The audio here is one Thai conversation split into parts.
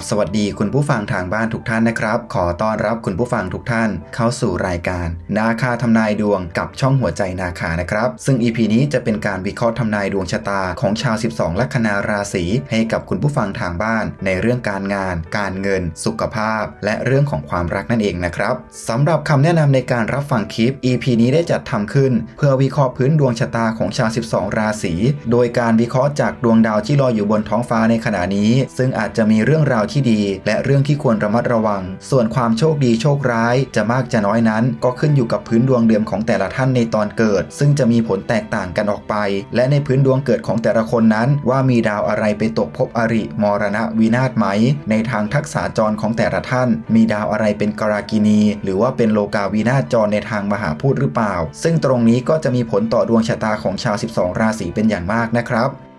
บสวัสดีคุณผู้ฟังทางบ้านทุกท่านนะครับ ขอต้อนรับคุณผู้ฟังทุกท่านเข้าสู่รายการ นาคาทำนายดวงกับช่องหัวใจนาคานะครับ ซึ่ง EP นี้จะเป็นการวิเคราะห์ทำนายดวงชะตาของชาว 12 ลัคนาราศีให้กับคุณผู้ฟังทางบ้าน ในเรื่องการงาน การเงิน สุขภาพ และเรื่องของความรักนั่นเองนะครับสำหรับคำแนะนำในการรับฟังคลิป EP นี้ได้จัดทำขึ้น เพื่อวิเคราะห์พื้นดวงชะตาของชาว 12 ราศีโดยการวิเคราะห์จากดวงดาวที่ลอยอยู่บนท้องฟ้าในขณะนี้ ซึ่งอาจจะมีเรื่องราวที่ดี และเรื่องที่ควรระมัดระวัง ส่วนความโชคดีโชคร้ายจะมากจะน้อยนั้น ก็ขึ้นอยู่กับพื้นดวงเดิมของแต่ละท่านในตอนเกิด ซึ่งจะมีผลแตกต่างกันออกไป และในพื้นดวงเกิดของแต่ละคนนั้น ว่ามีดาวอะไรไปตกภพอริมรณะวินาศไหม ในทางทักษะจรของแต่ละท่าน มีดาวอะไรเป็นกรากินี หรือว่าเป็นโลกาวินาศจรในทางมหาพูดหรือเปล่า ซึ่งตรงนี้ก็จะมีผลต่อดวงชะตาของชาว 12 ราศีเป็นอย่างมากนะครับ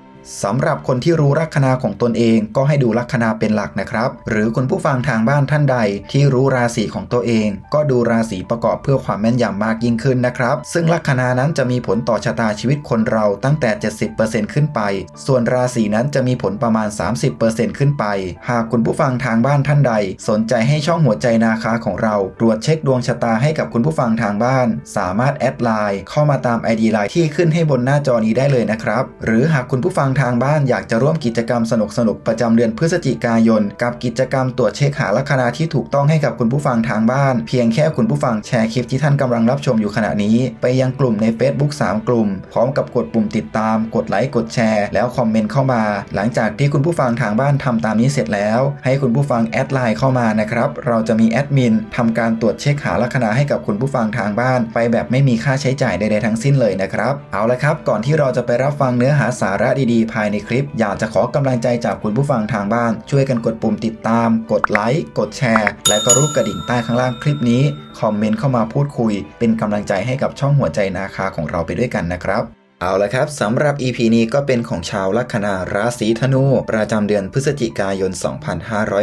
สำหรับคนที่รู้ลัคนาของตนเองก็ให้ดูลัคนาเป็นหลักนะครับ หรือคุณผู้ฟังทางบ้านท่านใด ที่รู้ราศีของตัวเอง ก็ดูราศีประกอบเพื่อความแม่นยำมากยิ่งขึ้นนะครับ ซึ่งลัคนานั้นจะมีผลต่อชะตาชีวิตคนเราตั้งแต่ 70%ขึ้นไป ส่วนราศีนั้นจะมีผลประมาณ 30%ขึ้นไป หากคุณผู้ฟังทางบ้านท่านใด สนใจให้ช่องหัวใจนาคาของเรา ตรวจเช็คดวงชะตาให้กับคุณผู้ฟังทางบ้าน สามารถแอดไลน์เข้ามาตาม ID ไลน์ที่ขึ้นให้บนหน้าจอนี้ได้เลยนะครับ หรือหากคุณผู้ฟังทางบ้านอยากจะร่วมกิจกรรมสนุกๆประจำเดือนพฤศจิกายน กับกิจกรรมตรวจเช็คหาลัคนาที่ถูกต้องให้กับคุณผู้ฟังทางบ้าน เพียงแค่คุณผู้ฟังแชร์คลิปที่ท่านกำลังรับชมอยู่ขณะนี้ ไปยังกลุ่มใน Facebook 3 กลุ่ม พร้อมกับกดปุ่มติดตาม กดไลค์กดแชร์ แล้วคอมเมนต์เข้ามา หลังจากที่คุณผู้ฟังทางบ้านทำตามนี้เสร็จแล้ว ให้คุณผู้ฟังแอดไลน์เข้ามานะครับเราจะมีแอดมินทำการตรวจเช็คหาลัคนาให้กับคุณผู้ฟังทางบ้าน ไปแบบไม่มีค่าใช้จ่ายใดๆทั้งสิ้นเลยนะครับ เอาละครับ ก่อนที่เราจะไปรับฟังเนื้อหาสาระดีภายในคลิป อยากจะขอกำลังใจจากคุณผู้ฟังทางบ้าน ช่วยกันกดปุ่มติดตาม กดไลค์กดแชร์ และก็รูปกระดิ่งใต้ข้างล่างคลิปนี้คอมเมนต์เข้ามาพูดคุย เป็นกำลังใจให้กับช่องหัวใจนาคาของเราไปด้วยกันนะครับ เอาละครับสำหรับ EP นี้ก็เป็นของชาวลัคนาราศีธนู ประจำเดือนพฤศจิกายน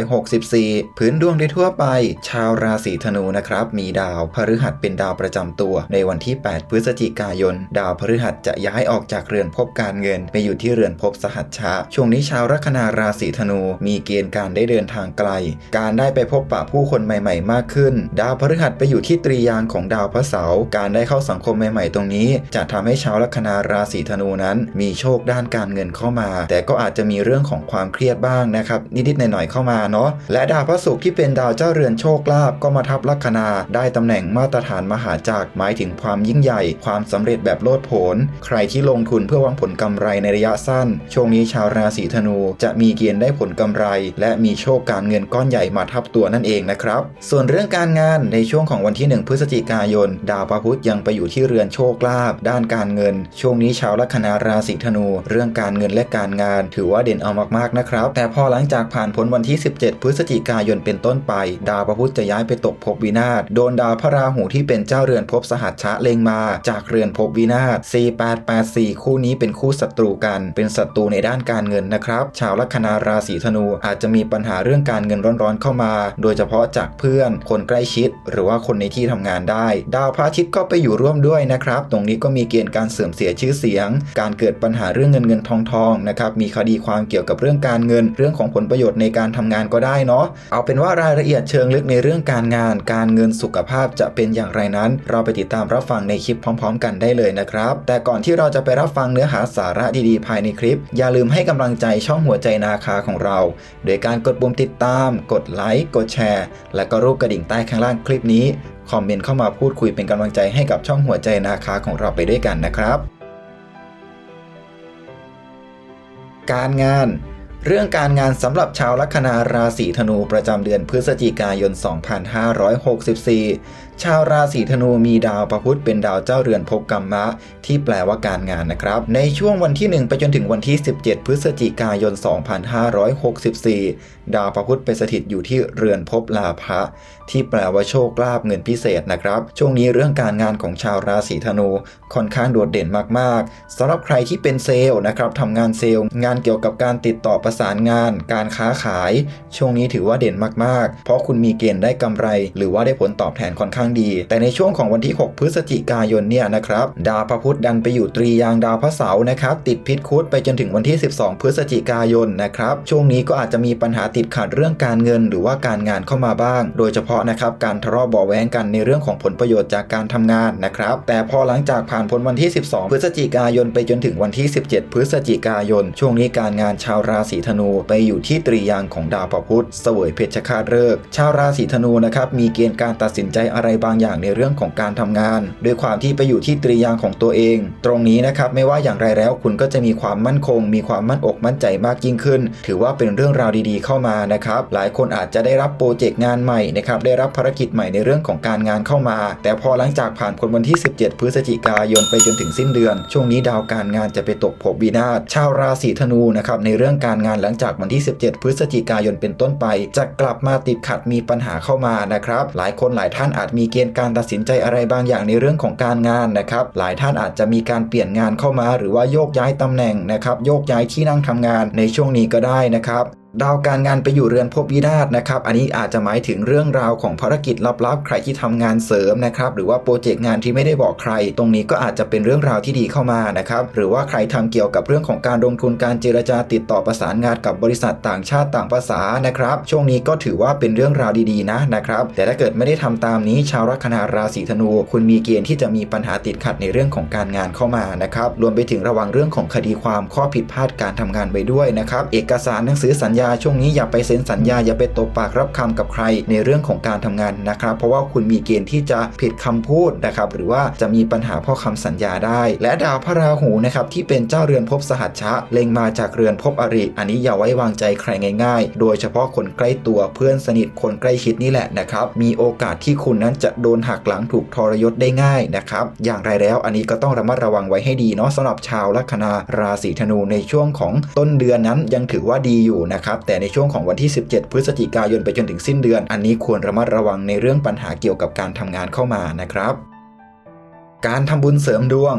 2564 พื้นดวงโดยทั่วไป ชาวราศีธนูนะครับ มีดาวพฤหัสเป็นดาวประจำตัว ในวันที่ 8 พฤศจิกายน ดาวพฤหัสจะย้ายออกจากเรือนภพการเงิน ไปอยู่ที่เรือนภพสหัชชะ ช่วงนี้ชาวลัคนาราศีธนู มีเกณฑ์การได้เดินทางไกล การได้ไปพบปะผู้คนใหม่ ๆ มากขึ้น ดาวพฤหัสไปอยู่ที่ตรียานของดาวพระเสาร์การได้เข้าสังคมใหม่ ๆ ตรงนี้ จะทำให้ชาวลัคนาราศีธนูนั้น มีโชคด้านการเงินเข้ามา แต่ก็อาจจะมีเรื่องของความเครียดบ้างนะครับนิดๆหน่อยๆเข้ามาเนาะและดาวพระศุกร์ที่เป็นดาวเจ้าเรือนโชคลาภก็มาทับลัคนา ได้ตำแหน่งมาตรฐานมหาจักรหมายถึงความยิ่งใหญ่ ความสำเร็จแบบโลดโผนใครที่ลงทุนเพื่อหวังผลกำไรในระยะสั้น ช่วงนี้ชาวราศีธนูจะมีเกณฑ์ได้ผลกำไร และมีโชคการเงินก้อนใหญ่มาทับตัวนั่นเองนะครับ ส่วนเรื่องการงานในช่วงของวันที่ 1 พฤศจิกายน ดาวพระพุธยังไปอยู่ที่เรือนโชคลาภด้านการเงิน ช่วงนี้ชาวลัคนาราศีธนู เรื่องการเงินและการงาน ถือว่าเด่นเอามากๆนะครับ แต่พอหลังจากผ่านพ้นวันที่ 17 พฤศจิกายนเป็นต้นไป ดาวพระพุธจะย้ายไปตกภพวินาศโดนดาวพระราหูที่เป็นเจ้าเรือนภพสหัชชะเลงมา จากเรือนภพวินาศ4884 คู่นี้เป็นคู่ศัตรูกัน เป็นศัตรูในด้านการเงินนะครับ ชาวลัคนาราศีธนูอาจจะมีปัญหาเรื่องการเงินร้อนๆเข้ามา โดยเฉพาะจากเพื่อน คนใกล้ชิด หรือว่าคนในที่ทำงานได้ ดาวพระอาทิตย์ก็ไปอยู่ร่วมด้วยนะครับ ตรงนี้ก็มีเกณฑ์การเสื่อมเสียชื่อเสียง การเกิดปัญหาเรื่องเงินเงินทองทองนะครับมีคดีความเกี่ยวกับเรื่องการเงิน เรื่องของผลประโยชน์ในการทำงานก็ได้เนาะเอาเป็นว่ารายละเอียดเชิงลึกในเรื่องการงาน การเงินสุขภาพจะเป็นอย่างไรนั้น เราไปติดตามรับฟังในคลิปพร้อม ๆ กันได้เลยนะครับ แต่ก่อนที่เราจะไปรับฟังเนื้อหาสาระดีๆ ภายในคลิป อย่าลืมให้กำลังใจช่องหัวใจนาคาของเรา โดยการกดปุ่มติดตาม กดไลค์กดแชร์ และก็รูปกระดิ่งใต้ข้างล่างคลิปนี้คอมเมนต์เข้ามาพูดคุยเป็นกำลังใจให้กับช่องหัวใจนาคาของเราไปด้วยกันนะครับ การงาน เรื่องการงานสำหรับชาวลัคนาราศีธนูประจำเดือนพฤศจิกายน 2564 ชาวราศีธนูมีดาวพระพุธเป็นดาวเจ้าเรือนภพกรรมะ ที่แปลว่าการงานนะครับ ในช่วงวันที่ 1 ไปจนถึงวันที่ 17 พฤศจิกายน 2564 ดาวพระพุธไปสถิตอยู่ที่เรือนภพลาภะที่แปลว่าโชคลาภเงินพิเศษนะครับ ช่วงนี้เรื่องการงานของชาวราศีธนูค่อนข้างโดดเด่นมากๆสำหรับใครที่เป็นเซลล์นะครับทำงานเซลล์ งานเกี่ยวกับการติดต่อประสานงาน การค้าขาย ช่วงนี้ถือว่าเด่นมากๆ เพราะคุณมีเกณฑ์ได้กำไร หรือว่าได้ผลตอบแทนค่อนข้างดี แต่ในช่วงของวันที่ 6 พฤศจิกายนเนี่ยนะครับดาวพระพุธดันไปอยู่ตรียางดาวพระเสาร์นะครับติดพิษคุดไปจนถึงวันที่ 12 พฤศจิกายนนะครับช่วงนี้ก็อาจจะมีปัญหาติดขัดเรื่องการเงินหรือว่าการงานเข้ามาบ้าง โดยเฉพาะนะครับการทะเลาะเบาะแว้งกันในเรื่องของผลประโยชน์จากการทำงานนะครับแต่พอหลังจากผ่านพ้นวันที่ 12 พฤศจิกายน ไปจนถึงวันที่ 17 พฤศจิกายน ช่วงนี้การงานชาวราศีธนูไปอยู่ที่ตรียางของดาวพระพุธเสวยเพชฌฆาตฤกษ์ชาวราศีธนูนะครับมีเกณฑ์การตัดสินใจอะไรบางอย่างในเรื่องของการทำงาน ด้วยความที่ไปอยู่ที่ตรียางของตัวเอง ตรงนี้นะครับไม่ว่าอย่างไรแล้วคุณก็จะมีความมั่นคง มีความมั่นอกมั่นใจมากยิ่งขึ้น ถือว่าเป็นเรื่องราวดีๆเข้ามานะครับหลายคนอาจจะได้รับโปรเจกต์งานใหม่นะครับได้รับภารกิจใหม่ในเรื่องของการงานเข้ามา แต่พอหลังจากผ่านคนวันที่ 17 พฤศจิกายนไปจนถึงสิ้นเดือน ช่วงนี้ดาวการงานจะไปตกภพวินาศชาวราศีธนูนะครับในเรื่องการงานหลังจากวันที่ 17 พฤศจิกายนเป็นต้นไป จะกลับมาติดขัดมีปัญหาเข้ามานะครับหลายคนหลายท่านอาจมีีเกณฑ์การตัดสินใจอะไรบางอย่างในเรื่องของการงานนะครับ หลายท่านอาจจะมีการเปลี่ยนงานเข้ามา หรือว่าโยกย้ายตำแหน่งนะครับ โยกย้ายที่นั่งทำงานในช่วงนี้ก็ได้นะครับดาวการงานไปอยู่เรือนภพวินาศนะครับ อันนี้อาจจะหมายถึงเรื่องราวของภารกิจลับๆ ใครที่ทำงานเสริมนะครับ หรือว่าโปรเจกต์งานที่ไม่ได้บอกใคร ตรงนี้ก็อาจจะเป็นเรื่องราวที่ดีเข้ามานะครับ หรือว่าใครทำเกี่ยวกับเรื่องของการลงทุนการเจรจาติดต่อประสานงานกับบริษัทต่างชาติต่างภาษานะครับ ช่วงนี้ก็ถือว่าเป็นเรื่องราวดีๆนะนะครับ แต่ถ้าเกิดไม่ได้ทำตามนี้ ชาวลัคนาราศีธนู คุณมีเกณฑ์ที่จะมีปัญหาติดขัดในเรื่องของการงานเข้ามานะครับ รวมไปถึงระวังเรื่องของคดีความข้อผิดพลาดการทำงานไปด้วยนะครับ เอกสารหนังสือสัญญาช่วงนี้อย่าไปเซ็นสัญญาอย่าไปตบปากรับคำกับใครในเรื่องของการทำงานนะครับ เพราะว่าคุณมีเกณฑ์ที่จะผิดคำพูดนะครับหรือว่าจะมีปัญหาเพราะคำสัญญาได้ และดาวพระราหูนะครับที่เป็นเจ้าเรือนภพสหัชชะเล็งมาจากเรือนภพอริ อันนี้อย่าไว้วางใจใครง่าย ๆ โดยเฉพาะคนใกล้ตัวเพื่อนสนิทคนใกล้ชิดนี่แหละนะครับมีโอกาสที่คุณนั้นจะโดนหักหลังถูกทรยศได้ง่ายนะครับอย่างไรแล้วอันนี้ก็ต้องระมัดระวังไว้ให้ดีเนาะสำหรับชาวลัคนาราศีธนูในช่วงของต้นเดือนนั้นยังถือว่าดีอยู่นะครับแต่ในช่วงของวันที่ 17 พฤศจิกายนไปจนถึงสิ้นเดือน อันนี้ควรระมัดระวังในเรื่องปัญหาเกี่ยวกับการทำงานเข้ามานะครับการทำบุญเสริมดวง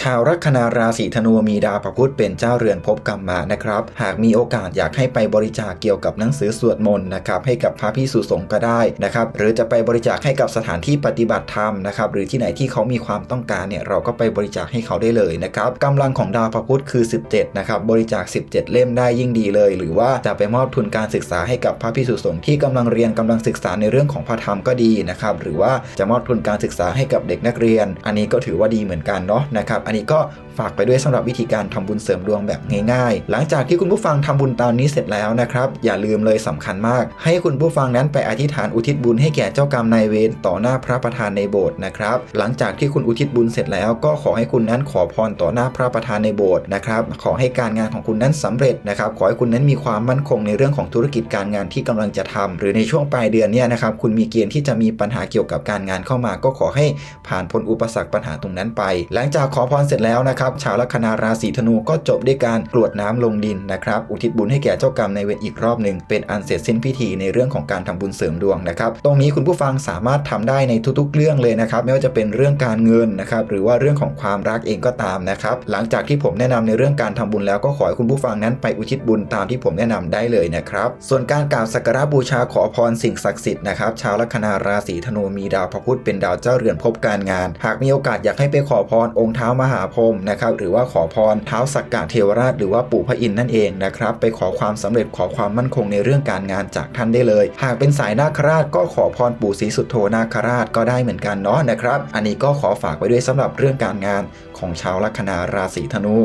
ชาวลัคนาราศีธนูมีดาวพระพุธเป็นเจ้าเรือนภพกรรมมานะครับ หากมีโอกาสอยากให้ไปบริจาคเกี่ยวกับหนังสือสวดมนต์นะครับให้กับพระพิสุสงฆ์ก็ได้นะครับ หรือจะไปบริจาคให้กับสถานที่ปฏิบัติธรรมนะครับ หรือที่ไหนที่เขามีความต้องการเนี่ยเราก็ไปบริจาคให้เขาได้เลยนะครับกำลังของดาวพระพุธคือ 17 นะครับ บริจาค 17 เล่มได้ยิ่งดีเลย หรือว่าจะไปมอบทุนการศึกษาให้กับพระพิสุสงฆ์ที่กำลังเรียนกำลังศึกษาในเรื่องของพระธรรมก็ดีนะครับ หรือว่าจะมอบทุนการศึกษาให้กับเด็กนักเรียน อันนี้ก็ถือว่าดีเหมือนกันเนาะนะครับอันนี้ก็ฝากไปด้วยสำหรับวิธีการทำบุญเสริมดวงแบบง่ายๆ หลังจากที่คุณผู้ฟังทำบุญตามนี้เสร็จแล้วนะครับ อย่าลืมเลยสำคัญมาก ให้คุณผู้ฟังนั้นไปอธิษฐานอุทิศบุญให้แก่เจ้ากรรมนายเวรต่อหน้าพระประธานในโบสถ์นะครับ หลังจากที่คุณอุทิศบุญเสร็จแล้ว ก็ขอให้คุณนั้นขอพรต่อหน้าพระประธานในโบสถ์นะครับ ขอให้การงานของคุณนั้นสำเร็จนะครับ ขอให้คุณนั้นมีความมั่นคงในเรื่องของธุรกิจการงานที่กำลังจะทำหรือในช่วงปลายเดือนเนี่ยนะครับคุณมีเกณฑ์ที่จะมีปัญหาเกี่ยวกับการงานเข้ามา ก็ขอให้ผ่านพ้นอุปสรรคปัญหาตรงนั้นไป หลังจากขอพพรเสร็จแล้วนะครับชาวลัคนาราศีธนูก็จบด้วยการกรวดน้ำลงดินนะครับอุทิศบุญให้แก่เจ้ากรรมในเวรอีกรอบหนึ่งเป็นอันเสร็จสิ้นพิธีในเรื่องของการทำบุญเสริมดวงนะครับตรงนี้คุณผู้ฟังสามารถทำได้ในทุกๆ เรื่องเลยนะครับไม่ว่าจะเป็นเรื่องการเงินนะครับหรือว่าเรื่องของความรักเองก็ตามนะครับหลังจากที่ผมแนะนำในเรื่องการทำบุญแล้วก็ขอให้คุณผู้ฟังนั้นไปอุทิศบุญตามที่ผมแนะนำได้เลยนะครับส่วนการกราบสักการะบูชาขอพรสิ่งศักดิ์สิทธิ์นะครับชาวลัคนาราศีธนูมีดาวพระพุธเป็นดาวเจ้าเรือนภพการงาน หากมีโอกาสอยากให้ไปขอพรองค์เท้ามหาพรหมนะครับหรือว่าขอพรเท้าสักกะเทวราช หรือว่าปู่พระอินทร์นั่นเองนะครับไปขอความสำเร็จขอความมั่นคงในเรื่องการงานจากท่านได้เลย หากเป็นสายนาคราชก็ขอพรปู่ศรีสุโธนาคราชก็ได้เหมือนกันเนาะนะครับ อันนี้ก็ขอฝากไว้ด้วยสำหรับเรื่องการงานของชาวลัคนาราศีธนู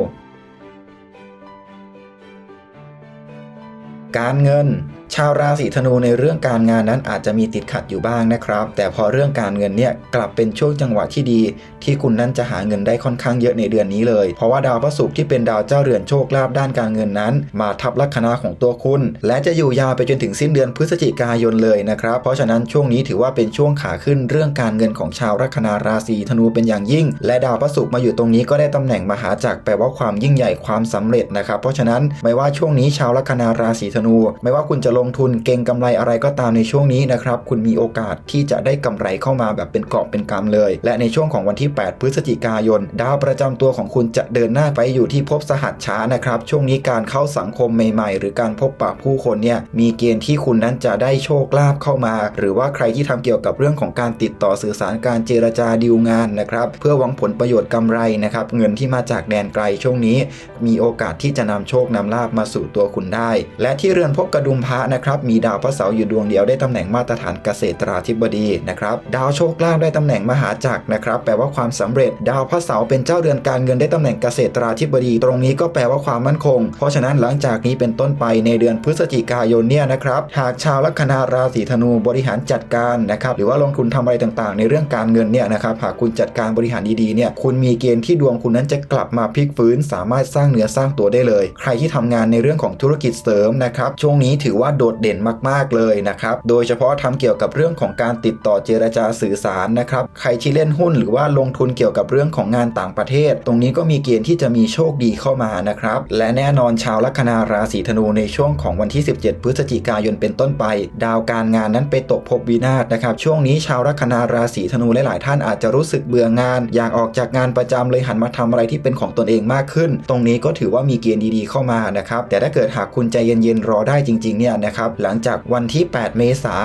การเงิน ชาวราศีธนูในเรื่องการงานนั้นอาจจะมีติดขัดอยู่บ้างนะครับ แต่พอเรื่องการเงินเนี่ยกลับเป็นช่วงจังหวะที่ดี ที่คุณนั้นจะหาเงินได้ค่อนข้างเยอะในเดือนนี้เลย เพราะว่าดาวพระศุกร์ที่เป็นดาวเจ้าเรือนโชคลาภด้านการเงินนั้น มาทับลัคนาของตัวคุณ และจะอยู่ยาวไปจนถึงสิ้นเดือนพฤศจิกายนเลยนะครับ เพราะฉะนั้นช่วงนี้ถือว่าเป็นช่วงขาขึ้นเรื่องการเงินของชาวลัคนาราศีธนูเป็นอย่างยิ่ง และดาวพระศุกร์มาอยู่ตรงนี้ก็ได้ตำแหน่งมหาจักรแปลว่าความยิ่งใหญ่ความสำเร็จนะครับ เพราะฉะนั้นไม่ว่าช่วงนี้ชาวลัคนาราศีธนู ไม่ว่าคุณจะลงทุนเก่งกำไรอะไรก็ตามในช่วงนี้นะครับ คุณมีโอกาสที่จะได้กำไรเข้ามาแบบเป็นกอบเป็นกำเลย และในช่วงของวันที่ 8 พฤศจิกายน ดาวประจำตัวของคุณจะเดินหน้าไปอยู่ที่ภพสหัสช้านะครับ ช่วงนี้การเข้าสังคมใหม่ ๆ หรือการพบปะผู้คนเนี่ยมีเกณฑ์ที่คุณนั้นจะได้โชคลาภเข้ามา หรือว่าใครที่ทำเกี่ยวกับเรื่องของการติดต่อสื่อสารการเจรจาดีลงานนะครับเพื่อหวังผลประโยชน์กำไรนะครับเงินที่มาจากแดนไกลช่วงนี้ มีโอกาสที่จะนำโชคนำลาบมาสู่ตัวคุณได้ และที่เรือนพบกระดุมพระนะครับมีดาวพระเสาร์อยู่ดวงเดียวได้ตำแหน่งมาตรฐานเกษตราธิบดีนะครับดาวโชคลาภได้ตำแหน่งมหาจักรนะครับแปลว่าความสำเร็จ ดาวพระเสาร์เป็นเจ้าเรือนการเงินได้ตำแหน่งเกษตราธิบดี ตรงนี้ก็แปลว่าความมั่นคง เพราะฉะนั้นหลังจากนี้เป็นต้นไปในเดือนพฤศจิกายนเนี่ยนะครับหากชาวลัคนาราศีธนูบริหารจัดการนะครับหรือว่าลงทุนทำอะไรต่างๆ ในเรื่องการเงินเนี่ยนะครับหากคุณจัดการบริหารดีๆเนี่ยคุณมีเกณฑ์ที่ดวงคุณนั้นจะกลับมาพลิกฟื้น สามารถสร้างเนื้อสร้างตัวได้เลย ใครที่ทำงานในเรื่องของธุรกิจเสริมนะครับช่วงนี้ถือว่าโดดเด่นมาก ๆ เลยนะครับ โดยเฉพาะทำเกี่ยวกับเรื่องของการติดต่อเจรจาสื่อสารนะครับ ใครที่เล่นหุ้นหรือว่าลงทุนเกี่ยวกับเรื่องของงานต่างประเทศ ตรงนี้ก็มีเกณฑ์ที่จะมีโชคดีเข้ามานะครับ และแน่นอนชาวลัคนาราศีธนูในช่วงของวันที่ 17 พฤศจิกายนเป็นต้นไป ดาวการงานนั้นไปตกภพวินาศนะครับ ช่วงนี้ชาวลัคนาราศีธนูหลายๆท่านอาจจะรู้สึกเบื่องาน อยากออกจากงานประจำเลยหันมาทำอะไรที่เป็นของตนเองมากขึ้น ตรงนี้ก็ถือว่ามีเกณฑ์ดีๆเข้ามานะครับแต่ถ้าเกิดหากคุณใจเย็นๆรอได้จริงๆเนี่ยนะครับหลังจากวันที่ 8 เมษาย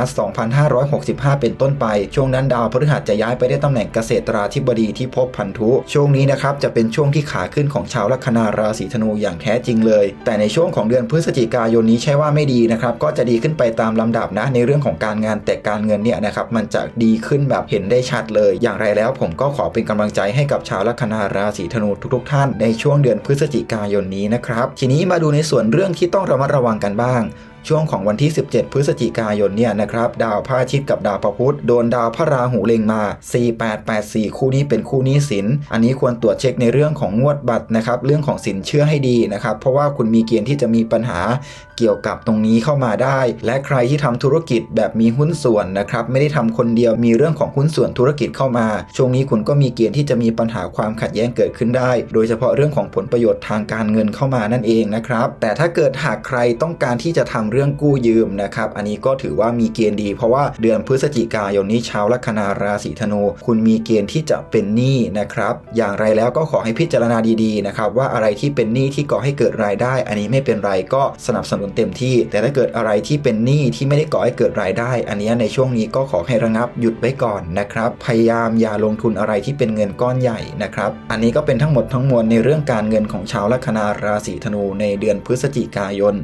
น 2565 เป็นต้นไป ช่วงนั้นดาวพฤหัสจะย้ายไปได้ตำแหน่งเกษตราธิบดีที่ภพพันธุ ช่วงนี้นะครับจะเป็นช่วงที่ขาขึ้นของชาวลัคนาราศีธนูอย่างแท้จริงเลย แต่ในช่วงของเดือนพฤศจิกายนนี้ใช่ว่าไม่ดีนะครับก็จะดีขึ้นไปตามลำดับนะในเรื่องของการงานแต่การเงินเนี่ยนะครับมันจะดีขึ้นแบบเห็นได้ชัดเลย อย่างไรแล้วผมก็ขอเป็นกำลังใจให้กับชาวลัคนาราศีธนูทุก ๆ ท่านในช่วงเดือนพฤศจิกายนนี้นะครับทีนี้มาดูในส่วนเรื่องที่ต้องระมัดระวังกันบ้าง ช่วงของวันที่ 17 พฤศจิกายนเนี่ยนะครับดาวพระอาทิตย์กับดาวพระพุธโดนดาวพระราหูเล็งมา 4884 คู่นี้เป็นคู่นี้สิน อันนี้ควรตรวจเช็คในเรื่องของงวดบัตรนะครับเรื่องของสินเชื่อให้ดีนะครับเพราะว่าคุณมีเกณฑ์ที่จะมีปัญหาเกี่ยวกับตรงนี้เข้ามาได้ และใครที่ทำธุรกิจแบบมีหุ้นส่วนนะครับไม่ได้ทำคนเดียวมีเรื่องของหุ้นส่วนธุรกิจเข้ามา ช่วงนี้คุณก็มีเกณฑ์ที่จะมีปัญหาความขัดแย้งเกิดขึ้นได้ โดยเฉพาะเรื่องของผลประโยชน์ทางการเงินเข้ามานั่นเองนะครับแต่ถ้าเกิดหากใครต้องการที่จะทำเรื่องกู้ยืมนะครับอันนี้ก็ถือว่ามีเกณฑ์ดี เพราะว่าเดือนพฤศจิกายนนี้ชาวลัคนาราศีธนู คุณมีเกณฑ์ที่จะเป็นหนี้นะครับอย่างไรแล้วก็ขอให้พิจารณาดีๆนะครับว่าอะไรที่เป็นหนี้ที่ก่อให้เกิดรายได้ อันนี้ไม่เป็นไรก็สนับสนุนเต็มที่ แต่ถ้าเกิดอะไรที่เป็นหนี้ที่ไม่ได้ก่อให้เกิดรายได้ อันนี้ในช่วงนี้ก็ขอให้ระงับหยุดไว้ก่อนนะครับ พยายามอย่าลงทุนอะไรที่เป็นเงินก้อนใหญ่นะครับ อันนี้ก็เป็นทั้งหมดทั้งมวลในเรื่องการเงินของชาวลัคนาราศีธนูในเดือนพฤศจิกายน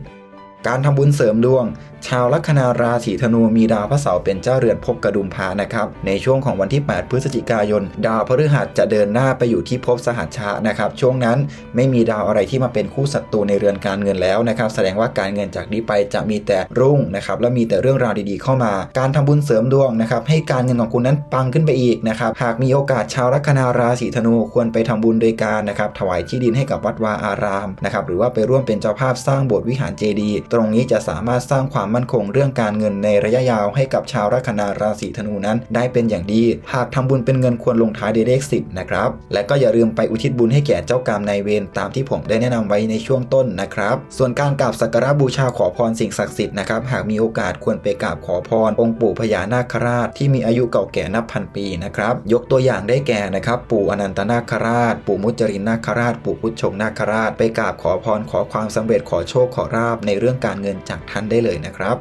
การทำบุญเสริมดวง ชาวลัคนาราศีธนูมีดาวพระเสาร์เป็นเจ้าเรือนภพกระดุมพานะครับ ในช่วงของวันที่ 8 พฤศจิกายน ดาวพฤหัสจะเดินหน้าไปอยู่ที่ภพสหัชชะนะครับ ช่วงนั้นไม่มีดาวอะไรที่มาเป็นคู่ศัตรูในเรือนการเงินแล้วนะครับ แสดงว่าการเงินจากนี้ไปจะมีแต่รุ่งนะครับและมีแต่เรื่องราวดีๆเข้ามา การทำบุญเสริมดวงนะครับให้การเงินของคุณนั้นปังขึ้นไปอีกนะครับหากมีโอกาสชาวลัคนาราศีธนูควรไปทำบุญโดยการนะครับถวายที่ดินให้กับวัดวาอารามนะครับหรือว่าไปร่วมเป็นเจ้าภาพสร้างโบสถ์วิหารเจดีย์ตรงนี้จะสามารถสร้างความมั่นคงเรื่องการเงินในระยะยาวให้กับชาวลัคนาราศีธนูนั้นได้เป็นอย่างดี หากทำบุญเป็นเงินควรลงท้ายด้วยเลข 10 นะครับ และก็อย่าลืมไปอุทิศบุญให้แก่เจ้ากรรมนายเวรตามที่ผมได้แนะนำไว้ในช่วงต้นนะครับ ส่วนการกราบสักการะบูชาขอพรสิ่งศักดิ์สิทธิ์นะครับ หากมีโอกาสควรไปกราบขอพร องค์ปู่พญานาคราช ที่มีอายุเก่าแก่นับพันปีนะครับ ยกตัวอย่างได้แก่นะครับ ปู่อนันตนาคราช ปู่มุจรินนาคราช ปู่พุทธชงนาคราช ไปกราบขอพรขอความสำเร็จขอโชคขอราบในเรื่องการเงินจากท่านได้เลยนะครับ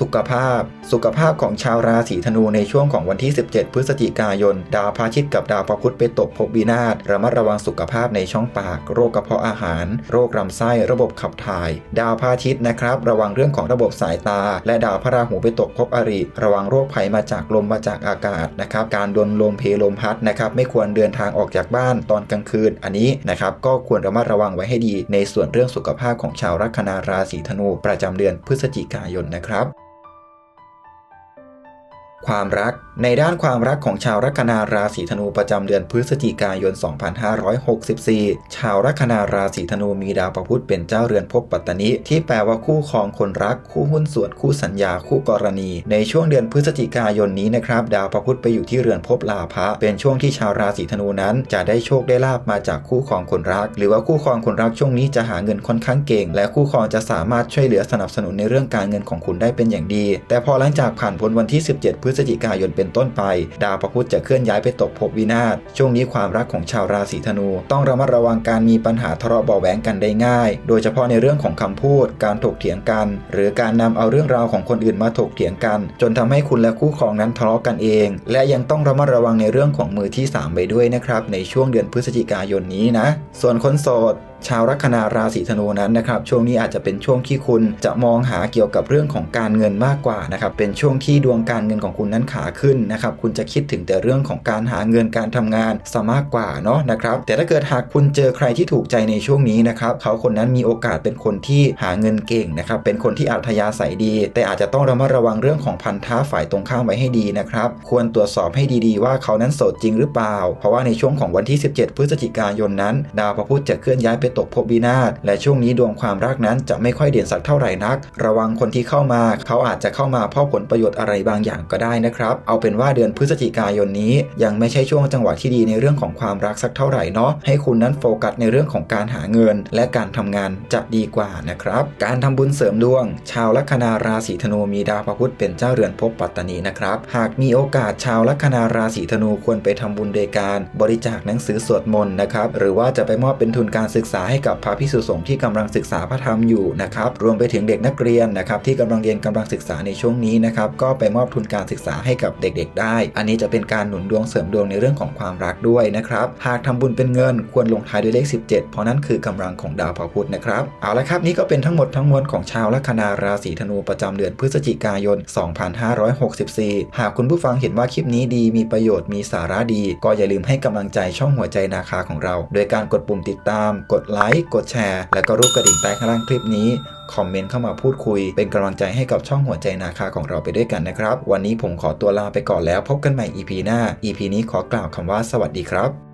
สุขภาพ สุขภาพของชาวราศีธนูในช่วงของวันที่ 17 พฤศจิกายน ดาวพาทิตกับดาวพระพุธไปตกภพวินาศระมัดระวังสุขภาพในช่องปาก โรคกระเพาะอาหาร โรคลำไส้ระบบขับถ่าย ดาวพาทิตนะครับ ระวังเรื่องของระบบสายตา และดาวพระราหูไปตกภพอริ ระวังโรคภัยมาจากลมมาจากอากาศนะครับการโดนลมเพลลมพัดนะครับไม่ควรเดินทางออกจากบ้านตอนกลางคืน อันนี้นะครับก็ควรระมัดระวังไว้ให้ดี ในส่วนเรื่องสุขภาพของชาวลัคนาราศีธนูประจำเดือนพฤศจิกายนนะครับ ความรัก ในด้านความรักของชาวลัคนาราศีธนูประจำเดือนพฤศจิกายน 2564 ชาวลัคนาราศีธนูมีดาวประพุธเป็นเจ้าเรือนภพปัตตนิที่แปลว่าคู่ครองคนรัก คู่หุ้นส่วนคู่สัญญาคู่กรณี ในช่วงเดือนพฤศจิกายนนี้นะครับ ดาวประพุธไปอยู่ที่เรือนภพลาภะเป็นช่วงที่ชาวราศีธนูนั้น จะได้โชคได้ลาบมาจากคู่ครองคนรัก หรือว่าคู่ครองคนรักช่วงนี้จะหาเงินค่อนข้างเก่ง และคู่ครองจะสามารถช่วยเหลือสนับสนุนในเรื่องการเงินของคุณได้เป็นอย่างดี แต่พอหลังจากผ่านพ้นวันที่ 17 พฤศจิกายนเป็นต้นไป ดาวพระพุธจะเคลื่อนย้ายไปตกภพวินาศช่วงนี้ความรักของชาวราศีธนู ต้องระมัดระวังการมีปัญหาทะเลาะเบาะแหวงกันได้ง่าย โดยเฉพาะในเรื่องของคำพูด การถกเถียงกัน หรือการนำเอาเรื่องราวของคนอื่นมาถกเถียงกัน จนทำให้คุณและคู่ครองนั้นทะเลาะกันเอง และยังต้องระมัดระวังในเรื่องของมือที่สามไปด้วยนะครับในช่วงเดือนพฤศจิกายนนี้นะ ส่วนคนโสด ชาวลัคนาราศีธนูนั้นนะครับช่วงนี้อาจจะเป็นช่วงที่คุณจะมองหาเกี่ยวกับเรื่องของการเงินมากกว่านะครับเป็นช่วงที่ดวงการเงินของคุณนั้นขาขึ้นนะครับคุณจะคิดถึงแต่เรื่องของการหาเงินการทำงานซะมากกว่าเนาะนะครับแต่ถ้าเกิดหากคุณเจอใครที่ถูกใจในช่วงนี้นะครับเขาคนนั้นมีโอกาสเป็นคนที่หาเงินเก่งนะครับเป็นคนที่อัธยาศัยดี แต่อาจจะต้องระมัดระวังเรื่องของพันธะฝ่ายตรงข้ามไว้ให้ดีนะครับควรตรวจสอบให้ดีๆ ว่าเขานั้นโสดจริงหรือเปล่า เพราะว่าในช่วงของวันที่ 17 พฤศจิกายนนั้น ดาวพระพุธจะเคลื่อนย้ายไปตกภพวินาศและช่วงนี้ดวงความรักนั้นจะไม่ค่อยเด่นสักเท่าไหร่นัก ระวังคนที่เข้ามา เขาอาจจะเข้ามาเพราะผลประโยชน์อะไรบางอย่างก็ได้นะครับ เอาเป็นว่าเดือนพฤศจิกายนนี้ ยังไม่ใช่ช่วงจังหวะที่ดีในเรื่องของความรักสักเท่าไหร่เนาะให้คุณนั้นโฟกัสในเรื่องของการหาเงิน และการทำงานจะดีกว่านะครับ การทำบุญเสริมดวง ชาวลัคนาราศีธนูมีดาวพระพุธเป็นเจ้าเรือนภพปัตตานีนะครับหากมีโอกาสชาวลัคนาราศีธนูควรไปทำบุญโดยการ บริจาคหนังสือสวดมนต์นะครับหรือว่าจะไปมอบเป็นทุนการศึกษาให้กับพระพิสุสงฆ์ที่กำลังศึกษาพระธรรมอยู่นะครับรวมไปถึงเด็กนักเรียนนะครับที่กำลังเรียนกำลังศึกษาในช่วงนี้นะครับก็ไปมอบทุนการศึกษาให้กับเด็กๆ ได้ อันนี้จะเป็นการหนุนดวงเสริมดวงในเรื่องของความรักด้วยนะครับหากทำบุญเป็นเงินควรลงท้ายด้วยเลข 17 เพราะนั่นคือกำลังของดาวพระพุธนะครับเอาละครับนี่ก็เป็นทั้งหมดทั้งมวลของชาวลัคนาราศีธนูประจำเดือนพฤศจิกายน 2564 หากคุณผู้ฟังเห็นว่าคลิปนี้ดีมีประโยชน์มีสาระดี ก็อย่าลืมให้กำลังใจช่องหัวใจนาคาของเรา โดยการกดปุ่มติดตามกดไลค์ กดแชร์ และก็รูปกระดิ่งใต้ข้างล่างคลิปนี้ คอมเมนต์เข้ามาพูดคุย เป็นกำลังใจให้กับช่องหัวใจนาคาของเราไปด้วยกันนะครับ วันนี้ผมขอตัวลาไปก่อนแล้วพบกันใหม่ EP หน้า EP นี้ขอกล่าวคำว่าสวัสดีครับ